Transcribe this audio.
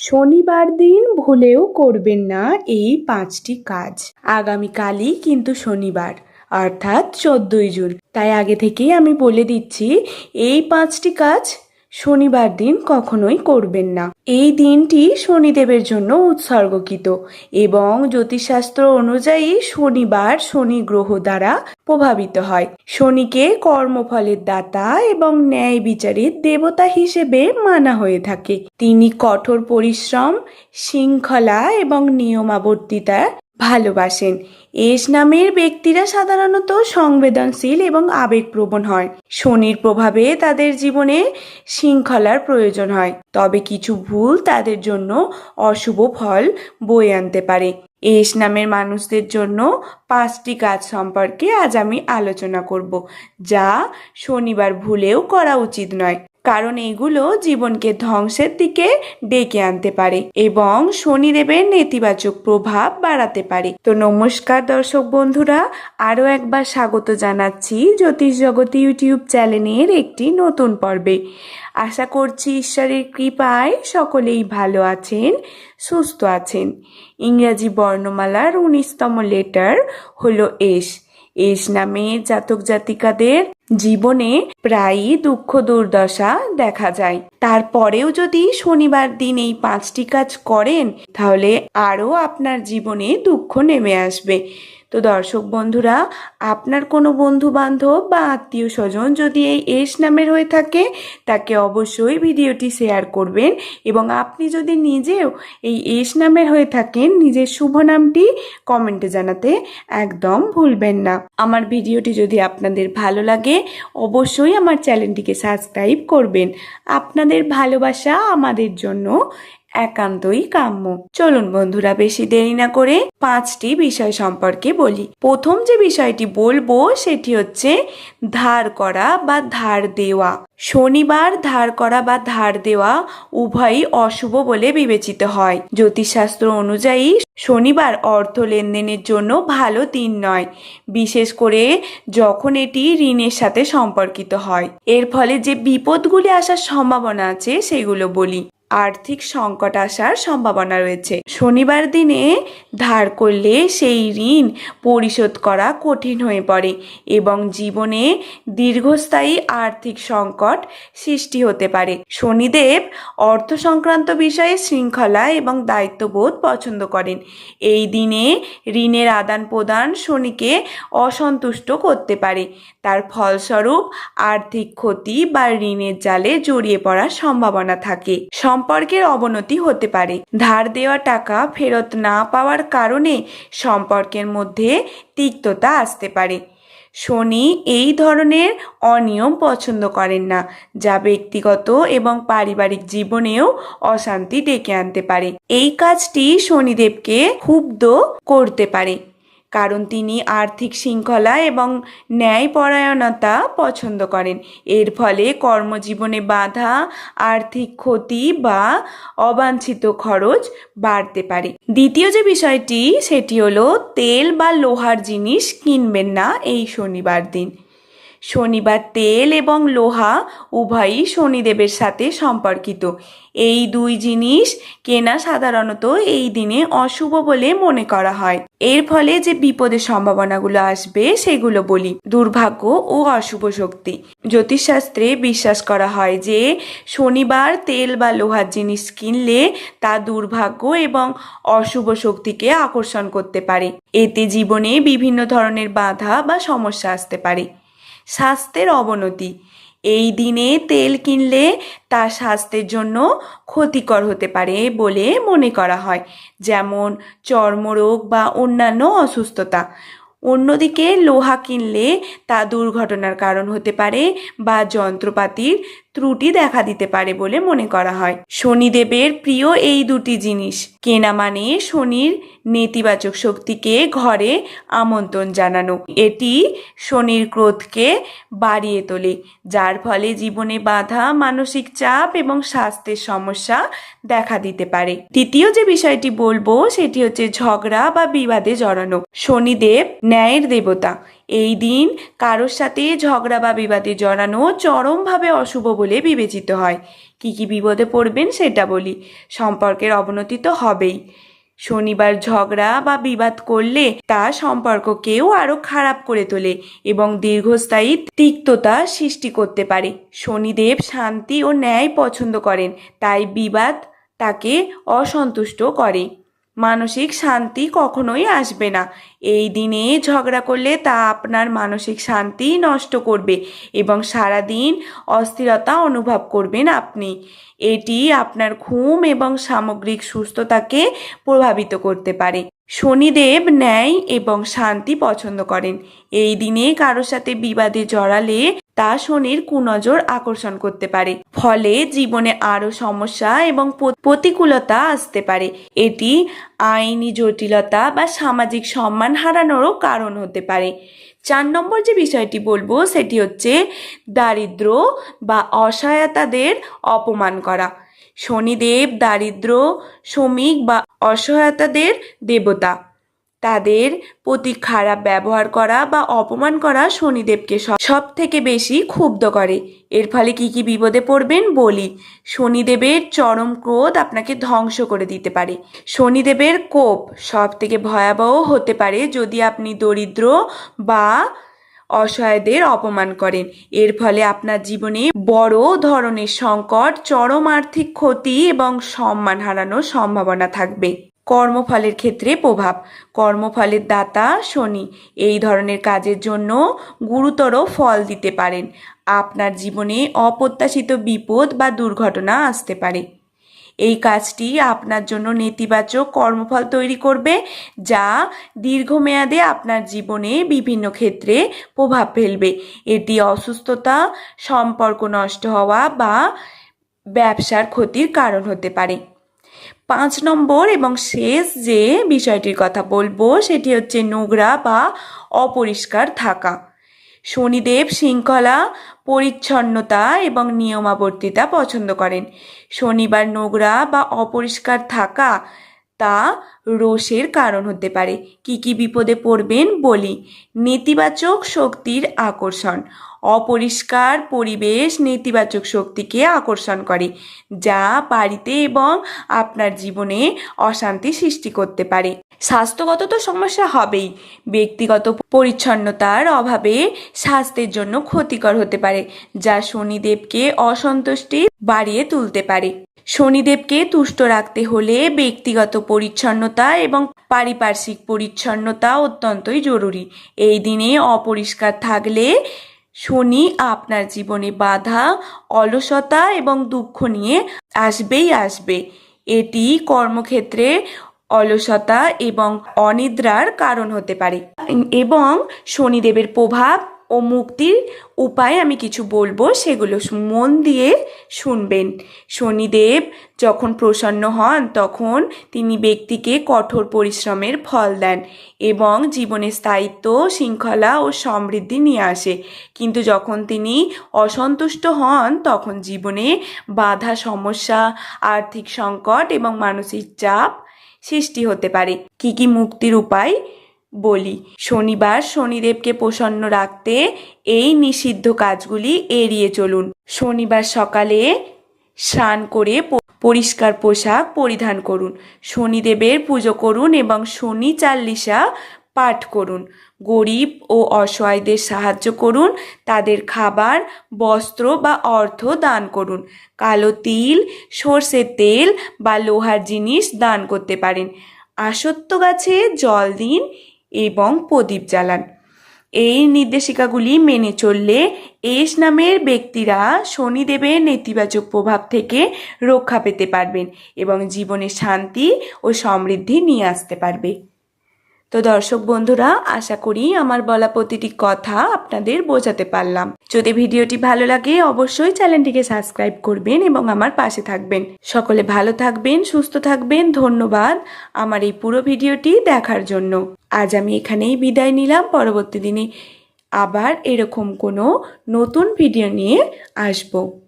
শনিবার দিন ভুলেও করবেন না এই পাঁচটি কাজ। আগামীকালই কিন্তু শনিবার, অর্থাৎ চোদ্দই জুন। তাই আগে থেকেই আমি বলে দিচ্ছি, এই পাঁচটি কাজ শনিবার দিন কখনোই করবেন না। এই দিনটি শনিদেবের জন্য উৎসর্গকৃত এবং জ্যোতিষশাস্ত্র অনুযায়ী শনিবার শনি গ্রহ দ্বারা প্রভাবিত হয়। শনিকে কর্মফলের দাতা এবং ন্যায় বিচারের দেবতা হিসেবে মানা হয়ে থাকে। তিনি কঠোর পরিশ্রম, শৃঙ্খলা এবং নিয়মাবর্তিতা ভালোবাসেন। এস নামের ব্যক্তিরা সাধারণত সংবেদনশীল এবং আবেগপ্রবণ হয়। শনির প্রভাবে তাদের জীবনে শৃঙ্খলার প্রয়োজন হয়। তবে কিছু ভুল তাদের জন্য অশুভ ফল বয়ে আনতে পারে। এস নামের মানুষদের জন্য পাঁচটি কাজ সম্পর্কে আজ আমি আলোচনা করব, যা শনিবার ভুলেও করা উচিত নয়। কারণ এগুলো জীবনকে ধ্বংসের দিকে ডেকে আনতে পারে এবং শনিদেবের নেতিবাচক প্রভাব বাড়াতে পারে। তো নমস্কার দর্শক বন্ধুরা, আরও একবার স্বাগত জানাচ্ছি জ্যোতিষ জগৎ ইউটিউব চ্যানেলের একটি নতুন পর্বে। আশা করছি ঈশ্বরের কৃপায় সকলেই ভালো আছেন, সুস্থ আছেন। ইংরাজি বর্ণমালার উনিশতম লেটার হলো এস। এস নামে জাতক জাতিকাদের জীবনে প্রায়ই দুঃখ দুর্দশা দেখা যায়। তারপরেও যদি শনিবার দিন এই পাঁচটি কাজ করেন, তাহলে আরও আপনার জীবনে দুঃখ নেমে আসবে। তো দর্শক বন্ধুরা, আপনার কোনো বন্ধু বান্ধব বা আত্মীয় স্বজন যদি এই এস নামের হয়ে থাকে, তাকে অবশ্যই ভিডিওটি শেয়ার করবেন এবং আপনি যদি নিজেও এই এস নামের হয়ে থাকেন, নিজের শুভ নামটি কমেন্টে জানাতে একদম ভুলবেন না। আমার ভিডিওটি যদি আপনাদের ভালো লাগে, অবশ্যই আমার চ্যানেলটিকে সাবস্ক্রাইব করবেন। আপনাদের ভালোবাসা আমাদের জন্য একান্তই কাম্য। চলুন বন্ধুরা, বেশি দেরি না করে পাঁচটি বিষয় সম্পর্কে বলি। প্রথম যে বিষয়টি বলব, সেটি হচ্ছে ধার করা বা ধার দেওয়া। শনিবার ধার করা বা ধার দেওয়া উভয়ই অশুভ বলে বিবেচিত হয়। জ্যোতিষশাস্ত্র অনুযায়ী শনিবার অর্থ লেনদেনের জন্য ভালো দিন নয়। বিশেষ করে যখন এটি ঋণের সাথে সম্পর্কিত হয়। এর ফলে যে বিপদগুলি আসার সম্ভাবনা আছে, সেগুলো বলি। আর্থিক সংকট আসার সম্ভাবনা রয়েছে। শনিবার দিনে ধার করলে সেই ঋণ পরিশোধ করা কঠিন হয়ে পড়ে এবং জীবনে দীর্ঘস্থায়ী আর্থিক সংকট সৃষ্টি হতে পারে। শনিদেব অর্থ সংক্রান্ত বিষয়ে শৃঙ্খলা এবং দায়িত্ববোধ পছন্দ করেন। এই দিনে ঋণের আদান প্রদান শনিকে অসন্তুষ্ট করতে পারে। তার ফলস্বরূপ আর্থিক ক্ষতি বা ঋণের জালে জড়িয়ে পড়ার সম্ভাবনা থাকে। সম্পর্কের অবনতি হতে পারে। ধার দেওয়া টাকা ফেরত না পাওয়ার কারণে সম্পর্কের মধ্যে তিক্ততা আসতে পারে। শনি এই ধরনের অনিয়ম পছন্দ করেন না, যা ব্যক্তিগত এবং পারিবারিক জীবনেও অশান্তি ডেকে আনতে পারে। এই কাজটি শনিদেবকে ক্ষুব্ধ করতে পারে। কারণ তিনি আর্থিক শৃঙ্খলা এবং ন্যায়পরায়ণতা পছন্দ করেন। এর ফলে কর্মজীবনে বাধা, আর্থিক ক্ষতি বা অবাঞ্ছিত খরচ বাড়তে পারে। দ্বিতীয় যে বিষয়টি, সেটি হলো তেল বা লোহার জিনিস কিনবেন না এই শনিবার দিন। শনিবার তেল এবং লোহা উভয়ই শনিদেবের সাথে সম্পর্কিত। এই দুই জিনিস কেনা সাধারণত এই দিনে অশুভ বলে মনে করা হয়। এর ফলে যে বিপদের সম্ভাবনাগুলো আসবে সেগুলো বলি। দুর্ভাগ্য ও অশুভ শক্তি। জ্যোতিষশাস্ত্রে বিশ্বাস করা হয় যে শনিবার তেল বা লোহার জিনিস কিনলে তা দুর্ভাগ্য এবং অশুভ শক্তিকে আকর্ষণ করতে পারে। এতে জীবনে বিভিন্ন ধরনের বাধা বা সমস্যা আসতে পারে। স্বাস্থ্যের অবনতি। এই দিনে তেল কিনলে তা স্বাস্থ্যের জন্য ক্ষতিকর হতে পারে বলে মনে করা হয়। যেমন চর্মরোগ বা অন্যান্য অসুস্থতা। অন্যদিকে লোহা কিনলে তা দুর্ঘটনার কারণ হতে পারে বা যন্ত্রপাতির ত্রুটি দেখা দিতে পারে বলে মনে করা হয়। শনিদেবের প্রিয় এই দুটি জিনিস। কেনা মানে শনির নেতিবাচক শক্তিকে ঘরে আমন্ত্রণ জানানো। এটি শনির ক্রোধকে বাড়িয়ে তোলে, যার ফলে জীবনে বাধা, মানসিক চাপ এবং স্বাস্থ্যের সমস্যা দেখা দিতে পারে। তৃতীয় যে বিষয়টি বলব, সেটি হচ্ছে ঝগড়া বা বিবাদে জড়ানো। শনিদেব ন্যায়ের দেবতা। এই দিন কারোর সাথে ঝগড়া বা বিবাদে জড়ানো চরমভাবে অশুভ বলে বিবেচিত হয়। কি কি বিপদে পড়বেন সেটা বলি। সম্পর্কের অবনতি তো হবেই। শনিবার ঝগড়া বা বিবাদ করলে তা সম্পর্ককেও আরও খারাপ করে তোলে এবং দীর্ঘস্থায়ী তিক্ততা সৃষ্টি করতে পারে। শনিদেব শান্তি ও ন্যায় পছন্দ করেন, তাই বিবাদ তাকে অসন্তুষ্ট করে। মানসিক শান্তি কখনোই আসবে না। এই দিনে ঝগড়া করলে তা আপনার মানসিক শান্তি নষ্ট করবে এবং সারাদিন অস্থিরতা অনুভব করবেন আপনি। এটি আপনার ঘুম এবং সামগ্রিক সুস্থতাকে প্রভাবিত করতে পারে। শনিদেব ন্যায় এবং শান্তি পছন্দ করেন। এই দিনে কারোর সাথে বিবাদে জড়ালে তা শনির কুনজর আকর্ষণ করতে পারে। ফলে জীবনে আরও সমস্যা এবং প্রতিকূলতা আসতে পারে। এটি আইনি জটিলতা বা সামাজিক সম্মান হারানোরও কারণ হতে পারে। চার নম্বর যে বিষয়টি বলব, সেটি হচ্ছে দারিদ্র বা অসহায়তাদের অপমান করা। শনিদেব, দারিদ্র, শ্রমিক বা অসহায়তাদের দেবতা। তাদের প্রতি খারাপ ব্যবহার করা বা অপমান করা শনিদেবকে সব থেকে বেশি ক্ষুব্ধ করে। এর ফলে কি কি বিপদে পড়বেন বলি? শনিদেবের চরম ক্রোধ আপনাকে ধ্বংস করে দিতে পারে। শনিদেবের কোপ সব থেকে ভয়াবহ হতে পারে যদি আপনি দরিদ্র বা অসহায়দের অপমান করেন। এর ফলে আপনার জীবনে বড় ধরনের সংকট, চরম আর্থিক ক্ষতি এবং সম্মান হারানোর সম্ভাবনা থাকবে। কর্মফলের ক্ষেত্রে প্রভাব। কর্মফলের দাতা শনি। এই ধরনের কাজের জন্য গুরুতর ফল দিতে পারেন। আপনার জীবনে অপ্রত্যাশিত বিপদ বা দুর্ঘটনা আসতে পারে। এই কাজটি আপনার জন্য নেতিবাচক কর্মফল তৈরি করবে, যা দীর্ঘমেয়াদে আপনার জীবনে বিভিন্ন ক্ষেত্রে প্রভাব ফেলবে। এটি অসুস্থতা, সম্পর্ক নষ্ট হওয়া বা ব্যবসার ক্ষতির কারণ হতে পারে। পাঁচ নম্বর এবং শেষ যে বিষয়টির কথা বলব, সেটি হচ্ছে নোংরা বা অপরিষ্কার থাকা। শনিদেব শৃঙ্খলা পরিচ্ছন্নতা এবং নিয়মাবর্তিতা পছন্দ করেন। শনিবার নোংরা বা অপরিষ্কার থাকা তা রোষের কারণ হতে পারে। কি কি বিপদে পড়বেন বলি। নেতিবাচক শক্তির আকর্ষণ। অপরিষ্কার পরিবেশ নেতিবাচক শক্তিকে আকর্ষণ করে, যা বাড়িতে এবং আপনার জীবনে অশান্তি সৃষ্টি করতে পারে। স্বাস্থ্যগত তো সমস্যা হবেই। ব্যক্তিগত পরিচ্ছন্নতার অভাবে স্বাস্থ্যের জন্য ক্ষতিকর হতে পারে, যা শনিদেবকে অসন্তুষ্টি বাড়িয়ে তুলতে পারে। শনিদেবকে তুষ্ট রাখতে হলে ব্যক্তিগত পরিচ্ছন্নতা এবং পারিপার্শ্বিক পরিচ্ছন্নতা অত্যন্তই জরুরি। এই দিনে অপরিষ্কার থাকলে শনি আপনার জীবনে বাধা, অলসতা এবং দুঃখ নিয়ে আসবেই আসবে। এটি কর্মক্ষেত্রে অলসতা এবং অনিদ্রার কারণ হতে পারে। এবং শনিদেবের প্রভাব ও মুক্তির উপায় আমি কিছু বলব, সেগুলো মন দিয়ে শুনবেন। শনিদেব যখন প্রসন্ন হন, তখন তিনি ব্যক্তিকে কঠোর পরিশ্রমের ফল দেন এবং জীবনে স্থায়িত্ব, শৃঙ্খলা ও সমৃদ্ধি নিয়ে আসে। কিন্তু যখন তিনি অসন্তুষ্ট হন, তখন জীবনে বাধা, সমস্যা, আর্থিক সংকট এবং মানসিক চাপ সৃষ্টি হতে পারে। কি কি মুক্তির উপায় বলি, শনিবার শনিদেবকে প্রসন্ন রাখতে এই নিষিদ্ধ কাজগুলি এড়িয়ে চলুন। শনিবার সকালে স্নান করে পরিষ্কার পোশাক পরিধান করুন। শনিদেবের পুজো করুন এবং শনি চাল্লিশা পাঠ করুন। গরিব ও অসহায়দের সাহায্য করুন, তাদের খাবার, বস্ত্র বা অর্থ দান করুন। কালো তিল, সর্ষের তেল বা লোহার জিনিস দান করতে পারেন। আসত্য গাছে জল দিন এবং প্রদীপ জ্বালান। এই নির্দেশিকাগুলি মেনে চললে এস নামের ব্যক্তিরা শনিদেবের নেতিবাচক প্রভাব থেকে রক্ষা পেতে পারবেন এবং জীবনে শান্তি ও সমৃদ্ধি নিয়ে আসতে পারবে। তো দর্শক বন্ধুরা, আশা করি আমার বলা প্রতিটি কথা আপনাদের বোঝাতে পারলাম। যদি ভিডিওটি ভালো লাগে, অবশ্যই চ্যানেলটিকে সাবস্ক্রাইব করবেন এবং আমার পাশে থাকবেন। সকলে ভালো থাকবেন, সুস্থ থাকবেন। ধন্যবাদ আমার এই পুরো ভিডিওটি দেখার জন্য। আজ আমি এখানেই বিদায় নিলাম। পরবর্তী দিনে আবার এরকম কোনো নতুন ভিডিও নিয়ে আসব।